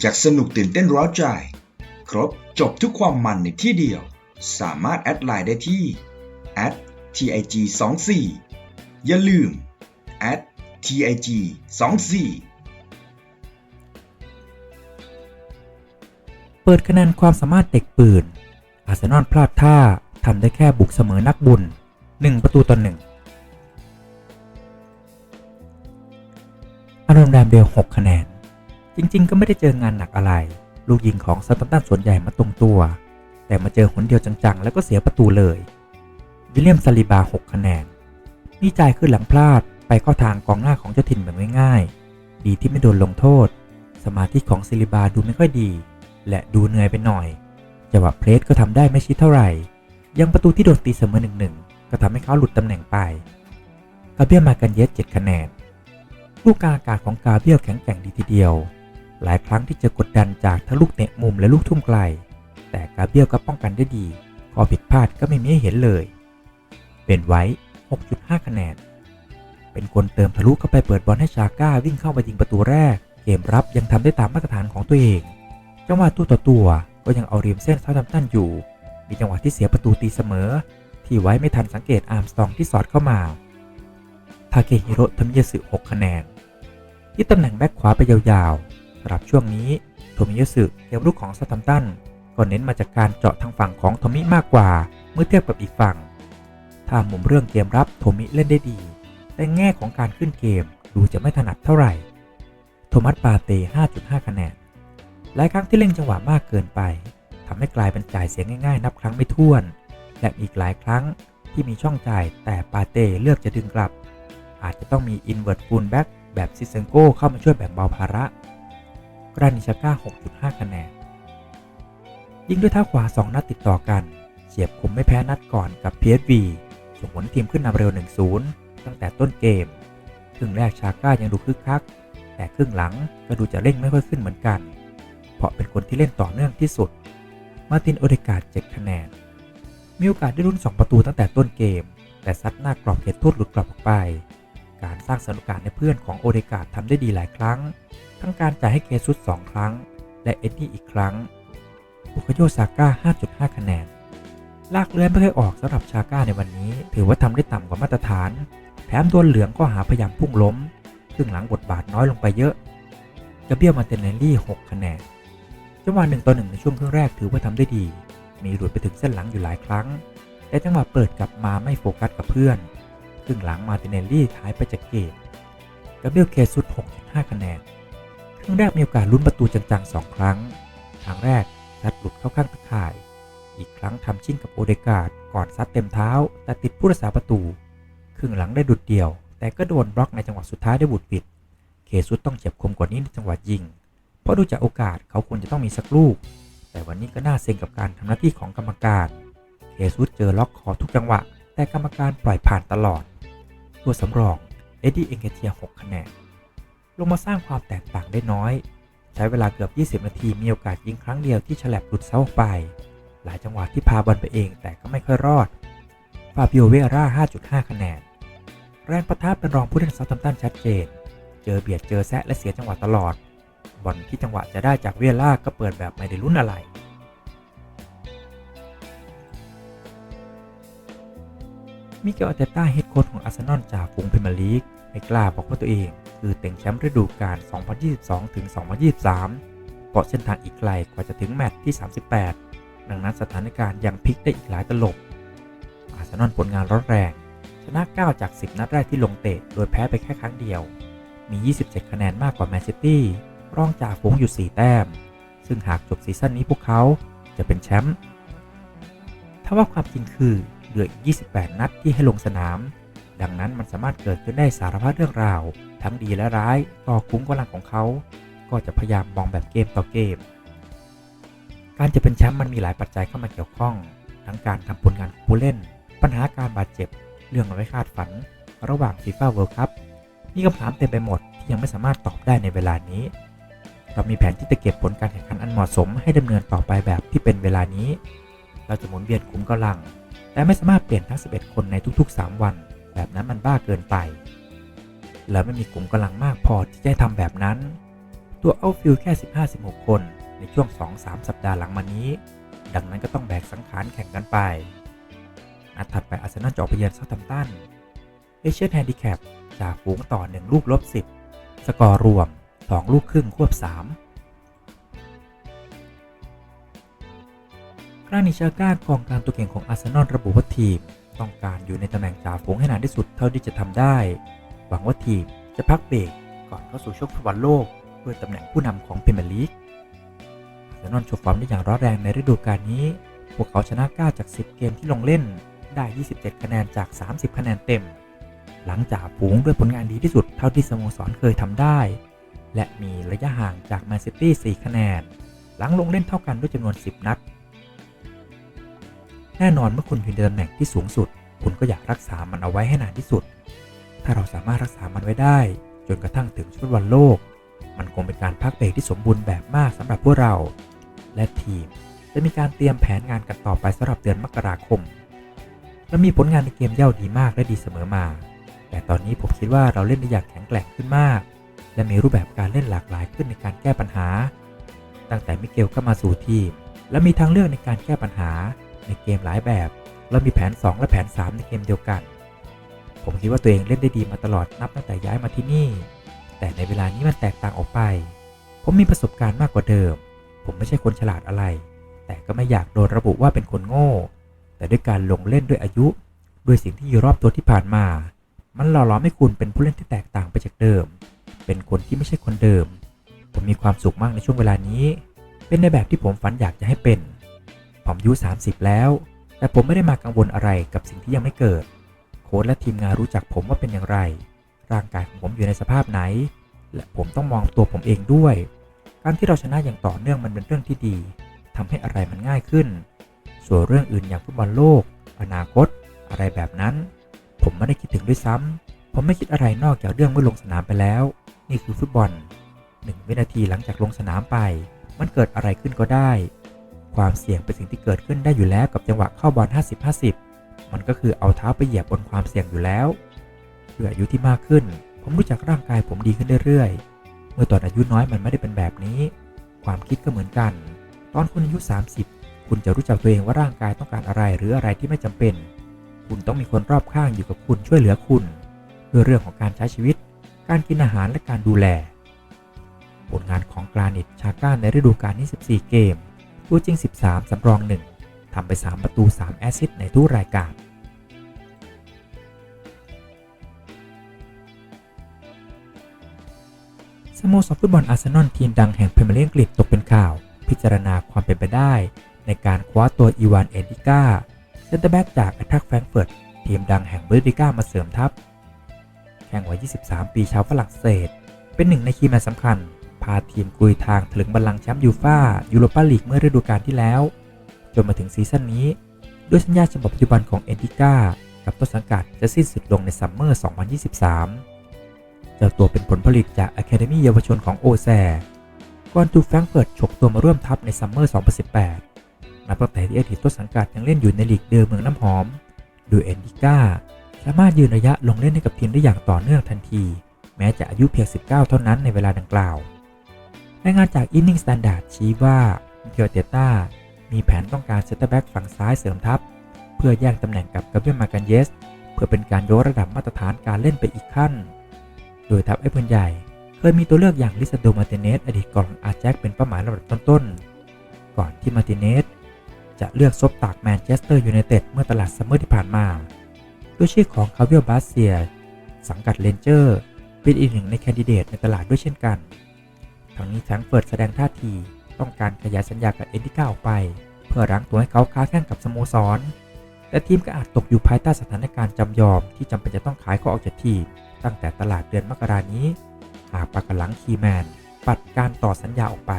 อยากสนุกตื่นเต้นร้าวใจ ครบจบทุกความมันในที่เดียว สามารถแอดไลน์ได้ที่ @tig 2 4อย่าลืม @tig 2 4เปิดคะแนนความสามารถเด็กปืน อาร์เซนอลพลาดท่าทำได้แค่บุกเสมอนักบุญ 1 ประตูต่อหนึ่งอารอนแรมเบล6คะแนน จริงๆ ก็ไม่ได้เจองานหนักอะไร ลูกยิงของซัตตันตันส่วนใหญ่มาตรงตัว แต่มาเจอหนเดียวจังๆ แล้วก็เสียประตูเลย วิลเลียมซาลิบา 6 คะแนน นี่จ่ายขึ้นหลังพลาดไปเข้าทางกองหน้าของเจ้าถิ่นแบบง่ายๆ ดีที่ไม่โดนลงโทษ สมาธิของซิลิบาดูไม่ค่อยดี และดูเหนื่อยไปหน่อย จังหวะเพลสก็ทำได้ไม่ชิดเท่าไหร่ ยังประตูที่โดนตีเสมอหนึ่งหนึ่งก็ทำให้เขาหลุดตำแหน่งไป กาเบียมากันเยส7คะแนน ลูกกาอากาศของกาเบียแข็งแกร่งดีทีเดียว หลายครั้งที่เจะกดดันจากทั้งลูกเตะมุมและลูกทุ่มไกล แต่กาเบียลก็ป้องกันได้ดีข้อผิดพลาดก็ไม่มีให้เห็นเลย เป็นไว้ 6.5 คะแนน เป็นคนเติมทะลุเข้าไปเปิดบอลให้ชาก้าวิ่งเข้ามายิงประตูแรก เกมรับยังทำได้ตามมาตรฐานของตัวเอง จังหวะตัวต่อตัวก็ยังเอาเริมเส้นเท์แฮมป์ตันอยู่ มีจังหวะที่เสียประตูตีเสมอ ที่ไว้ไม่ทันสังเกตอาร์มสตองที่สอดเข้ามา ทาเกฮิโร่ทมิยสึ 6 คะแนนที่ตำแหน่งแบ็คขวาไปยาวๆำหรับช่วงนี้โทมิยสึเกมรุกของซาท์แฮมตันก็เน้นมาจากการเจาะทางฝั่งของโทมิมากกว่าเมื่อเทียบกับอีกฝั่ง ถ้ามุมเรื่องเกมรับโทมิเล่นได้ดี แต่แง่ของการขึ้นเกมดูจะไม่ถนัดเท่าไหร่ โทมัสปาเต้ 5.5 คะแนน หลายครั้งที่เล่นจังหวะมากเกินไปทำให้กลายเป็นจ่ายเสียงง่าย ๆ นับครั้งไม่ถ้วน และอีกหลายครั้งที่มีช่องจ่ายแต่ปาเต้เลือกจะดึงกลับ อาจจะต้องมีอินเว r ร์ f ฟูลแบ็กแบบซิเซนโกเข้ามาช่วยแบ่งเบาภาระ รานิชาก้า 6.5 คะแนน ยิงด้วยเท้าขวา 2 นัดติดต่อกัน เฉียบคมไม่แพ้นัดก่อนกับ PSV ส่งผลทีมขึ้นนำเร็ว 1-0 ตั้งแต่ต้นเกม ครึ่งแรกชาก้ายังดูคึกคัก แต่ครึ่งหลังก็ดูจะเร่งไม่ค่อยขึ้นเหมือนกัน เพราะเป็นคนที่เล่นต่อเนื่องที่สุด มาตินโอเดกาด7คะแนน มีโอกาสได้ลุ้น 2 ประตูตั้งแต่ต้นเกม แต่ซัดหน้ากรอบเขตโทษหลุดกลับออกไป สร้างสถานการณ์ในเพื่อนของโอเดกาดทำได้ดีหลายครั้ง ทั้งการจ่ายให้เกซุส2ครั้ง และเอ็ดดี้อีกครั้งบุคโยซาก้า 5.5 คะแนน ลากเลื้อยไม่เคยออกสำหรับชาก้าในวันนี้ ถือว่าทำได้ต่ำกว่ามาตรฐาน แถมโดนเหลืองก็หาพยายามพุ่งล้ม ซึ่งหลังบทบาทน้อยลงไปเยอะกระเบียลมาเตนเนลลี่ 6 คะแนน จังหวะหนึ่งต่อหนึ่งในช่วงครึ่งแรกถือว่าทำได้ดี มีหลุดไปถึงเส้นหลังอยู่หลายครั้ง แต่จังหวะเปิดกลับมาไม่โฟกัสกับเพื่อน ครึ่งหลังมาเตนเนลลี่หายไปจากเกมกระเบลเคสุด 6.5 คะแนน ครึ่งแรกมีโอกาสลุ้นประตูจังๆ 2 ครั้ง ครั้งแรกซัดหลุดเข้าข้างตะข่าย อีกครั้งทำชิ่งกับโอเดกาดก่อนซัดเต็มเท้า แต่ติดผู้รักษาประตู ครึ่งหลังได้ดุดเดี่ยว แต่ก็โดนบล็อกในจังหวะสุดท้ายได้บุดปิด เคซุดต้องเฉียบคมกว่านี้ในจังหวะยิง เพราะดูจากโอกาสเขาควรจะต้องมีสักลูก แต่วันนี้ก็น่าเซ็งกับการทำหน้าที่ของกรรมการ เคซุดเจอล็อกคอทุกจังหวะ แต่กรรมการปล่อยผ่านตลอด ตัวสำรองเอ็ดดี้เอ็งเกเทีย6คะแนน ลงมาสร้างความแตกต่างได้น้อย ใช้เวลาเกือบ 20 นาทีมีโอกาสยิงครั้งเดียวที่ฉลับหลุดเสาออกไป หลายจังหวะที่พาบอลไปเองแต่ก็ไม่ค่อยรอด ฟาบิโอเวร่า 5.5 คะแนน แรงประทะเป็นรองผู้เล่นเซาท์แฮมตันชัดเจน เจอเบียดเจอแซะและเสียจังหวะตลอด บอลที่จังหวะจะได้จากเวียล่าก็เปิดแบบไม่ได้ลุ้นอะไร มิเกลอาเตต้าเฮดโค้ชของอาร์เซนอลจากฝูงพรีเมียร์ลีกไม่กล้าบอกว่าตัวเอง คือเต็งแชมป์ฤดูกาล 2022 ถึง 2023 เพราะเส้นทางอีกไกลกว่าจะถึงแมตช์ที่ 38 ดังนั้นสถานการณ์ยังพลิกได้อีกหลายตลบ อาร์เซนอลผลงานร้อนแรง ชนะ 9 จาก 10 นัดแรกที่ลงเตะ โดยแพ้ไปแค่ครั้งเดียว มี 27 คะแนนมากกว่าแมนซิตี้รองจากฝูงอยู่ 4 แต้ม ซึ่งหากจบซีซั่นนี้พวกเขาจะเป็นแชมป์ถ้าว่าความจริงคือ เหลืออีก 28 นัดที่ให้ลงสนาม ดังนั้นมันสามารถเกิดขึ้นได้สารพัดเรื่องราว ทั้งดีและร้ายต่อคุ้มกำลังของเขา ก็จะพยายามมองแบบเกมต่อเกม การจะเป็นแชมป์มันมีหลายปัจจัยเข้ามาเกี่ยวข้อง ทั้งการทำผลงานของผู้เล่น ปัญหาการบาดเจ็บ เรื่องไม่คาดฝัน ระหว่างฟีฟ่าเวิลด์คัพมีคำถามเต็มไปหมดที่ยังไม่สามารถตอบได้ในเวลานี้เรามีแผนที่จะเก็บผลการแข่งขันอันเหมาะสมให้ดำเนินต่อไปแบบที่เป็นเวลานี้ เราจะหมุนเวียนขุมกำลัง แต่ไม่สามารถเปลี่ยนทั้ง 11 คนในทุก ๆ 3 วัน แบบนั้นมันบ้าเกินไป และไม่มีกลุ่มกำลังมากพอที่จะทำแบบนั้น ตัวเอาฟิลแค่ 15-16 คนในช่วง 2-3 สัปดาห์หลังมานี้ ดังนั้นก็ต้องแบกสังขารแข่งกันไปนัดถัดไปอาร์เซนอลจะออกไปเยือนเซาท์แฮมป์ตันเอเชียนแฮนดิแคปจากฝูงต่อ 1 ลูกลบ 10 สกอร์รวม 2 ลูกครึ่งควบ 3 กรานิชาก้ากองกลางตัวเก่งของอาร์เซนอลระบุว่าทีม ต้องการอยู่ในตำแหน่งจ่าฝูงให้นานที่สุดเท่าที่จะทำได้ หวังว่าทีมจะพักเบรกก่อนเข้าสู่ช่วงฟุตบอลโลกด้วยตำแหน่งผู้นำของพรีเมียร์ลีกอาร์เซนอลโชว์ฟอร์มได้อย่างร้อนแรงในฤดูกาลนี้ พวกเขาชนะ 9 จาก 10 เกมที่ลงเล่น ได้ 27 คะแนนจาก 30 คะแนนเต็ม หลังจากฝูงด้วยผลงานดีที่สุดเท่าที่สโมสรเคยทำได้ และมีระยะห่างจากแมนซิตี้ 4 คะแนน หลังลงเล่นเท่ากันด้วยจำนวน 10 นัด แน่นอนเมื่อคุณอยู่ในตำแหน่งที่สูงสุด คุณก็อยากรักษามันเอาไว้ให้นานที่สุด ถ้าเราสามารถรักษามันไว้ได้ จนกระทั่งถึงชุดวันโลก มันคงเป็นการพักเบรกที่สมบูรณ์แบบมากสำหรับพวกเรา และทีมจะมีการเตรียมแผนงานกันต่อไปสำหรับเดือนมกราคมและมีผลงานในเกมเย่าดีมากและดีเสมอมา แต่ตอนนี้ผมคิดว่าเราเล่นได้อย่างแข็งแกร่งขึ้นมาก และมีรูปแบบการเล่นหลากหลายขึ้นในการแก้ปัญหา ตั้งแต่มิเกลเข้ามาสู่ทีม และมีทางเลือกในการแก้ปัญหา ในเกมหลายแบบและมีแผน 2 และแผน 3 ในเกมเดียวกัน ผมคิดว่าตัวเองเล่นได้ดีมาตลอดนับตั้งแต่ย้ายมาที่นี่ แต่ในเวลานี้มันแตกต่างออกไป ผมมีประสบการณ์มากกว่าเดิม ผมไม่ใช่คนฉลาดอะไร แต่ก็ไม่อยากโดนระบุว่าเป็นคนโง่ แต่ด้วยการลงเล่นด้วยอายุ ด้วยสิ่งที่อยู่รอบตัวที่ผ่านมา มันหล่อหลอมให้คุณเป็นผู้เล่นที่แตกต่างไปจากเดิม เป็นคนที่ไม่ใช่คนเดิม ผมมีความสุขมากในช่วงเวลานี้ เป็นในแบบที่ผมฝันอยากจะให้เป็น ผมอายุ 30 แล้ว แต่ผมไม่ได้มากังวลอะไรกับสิ่งที่ยังไม่เกิด โค้ชและทีมงานรู้จักผมว่าเป็นอย่างไร ร่างกายของผมอยู่ในสภาพไหน และผมต้องมองตัวผมเองด้วย การที่เราชนะอย่างต่อเนื่องมันเป็นเรื่องที่ดีทำให้อะไรมันง่ายขึ้น ส่วนเรื่องอื่นอย่างฟุตบอลโลก อนาคต อะไรแบบนั้น ผมไม่ได้คิดถึงด้วยซ้ำผมไม่คิดอะไรนอกจากเรื่องเมื่อลงสนามไปแล้ว นี่คือฟุตบอลหนึ่งวินาทีหลังจากลงสนามไป มันเกิดอะไรขึ้นก็ได้ ความเสี่ยงเป็นสิ่งที่เกิดขึ้นได้อยู่แล้วกับจังหวะเข้าบอล 50-50 มันก็คือเอาเท้าไปเหยียบบนความเสี่ยงอยู่แล้วด้วยอายุที่มากขึ้น ผมรู้จักร่างกายผมดีขึ้นเรื่อยๆ เมื่อตอนอายุน้อยมันไม่ได้เป็นแบบนี้ ความคิดก็เหมือนกัน ตอนคุณอายุ 30 คุณจะรู้จักตัวเองว่าร่างกายต้องการอะไรหรืออะไรที่ไม่จำเป็น คุณต้องมีคนรอบข้างอยู่กับคุณช่วยเหลือคุณด้วยเรื่องของการใช้ชีวิต การกินอาหารและการดูแล ผลงานของกรานิตชาก้าในฤดูกาลนี้14 เกม ตัวจริง 13 สำรอง 1 ทำไป 3 ประตู 3 แอสซิสต์ในทุกรายการสโมสรฟุตบอลอาร์เซนอลทีมดังแห่งพรีเมียร์ลีกอังกฤษตกเป็นข่าว พิจารณาความเป็นไปได้ ในการคว้าตัวอีวานเอนดิก้าเซนเตอร์แบ็กจากแอตแทกแฟรงเฟิร์ตทีมดังแห่งบูนดิก้ามาเสริมทัพ แข่งวัย 23 ปีชาวฝรั่งเศส เป็นหนึ่งในคีย์แมนสำคัญาทีมกุยทางถึงบัลลังก์แชมป์ยูฟ่ายูโรปาลีกเมื่อฤดูกาลที่แล้ว จนมาถึงซีซั่นนี้ ด้วยสัญญาฉบับปัจจุบันของเอนดิก้ากับต้นสังกัดจะสิ้นสุดลงในซัมเมอร์ 2023 เจ้าตัวเป็นผลผลิตจากอะคาเดมีเยาวชนของโอแซก่อนถูกแฟรงเฟิร์ตฉกตัวมาร่วมทัพในซัมเมอร์ 2018 นับตั้งแต่ที่อดีตต้นสังกัดยังเล่นอยู่ในลีกเดิมเมืองน้ำหอม โดยเอนดิก้าสามารถยืนระยะลงเล่นให้กับทีมได้อย่างต่อเนื่องทันที แม้จะอายุเพียง 19 เท่านั้นในเวลาดังกล่าว รายงานจาก Inning Standard ชี้ว่ามิเกลเตต้ามีแผนต้องการเซนเตอร์แบ็กฝั่งซ้ายเสริมทัพ เพื่อแย่งตำแหน่งกับกาเบรียลมากันเยส เพื่อเป็นการยกระดับมาตรฐานการเล่นไปอีกขั้น โดยทัพไอ้ปืนใหญ่ เคยมีตัวเลือกอย่างลิซาโดมาติเนสอดีตกองอาแจ็คเป็นเป้าหมายลำดับต้นๆ ก่อนที่มาติเนสจะเลือกซบตากแมนเชสเตอร์ยูไนเต็ดเมื่อตลาดซัมเมอร์ที่ผ่านมาด้วยชื่อของคาเวลบาสเซีย สังกัดเลนเจอร์ เป็นอีกหนึ่งในแคนดิเดตในตลาดด้วยเช่นกัน ทั้งนี้แฟรงเฟิร์ตแสดงท่าที ต้องการขยายสัญญากับเอนดิก้าออกไป เพื่อรั้งตัวให้เขาค้าแข่งกับสโมสร แต่ทีมก็อาจตกอยู่ภายใต้สถานการณ์จำยอมที่จำเป็นจะต้องขายเขาออกจากทีม ตั้งแต่ตลาดเดือนมกรานี้ หากปากาหลังคีแมนปัดการต่อสัญญาออกไป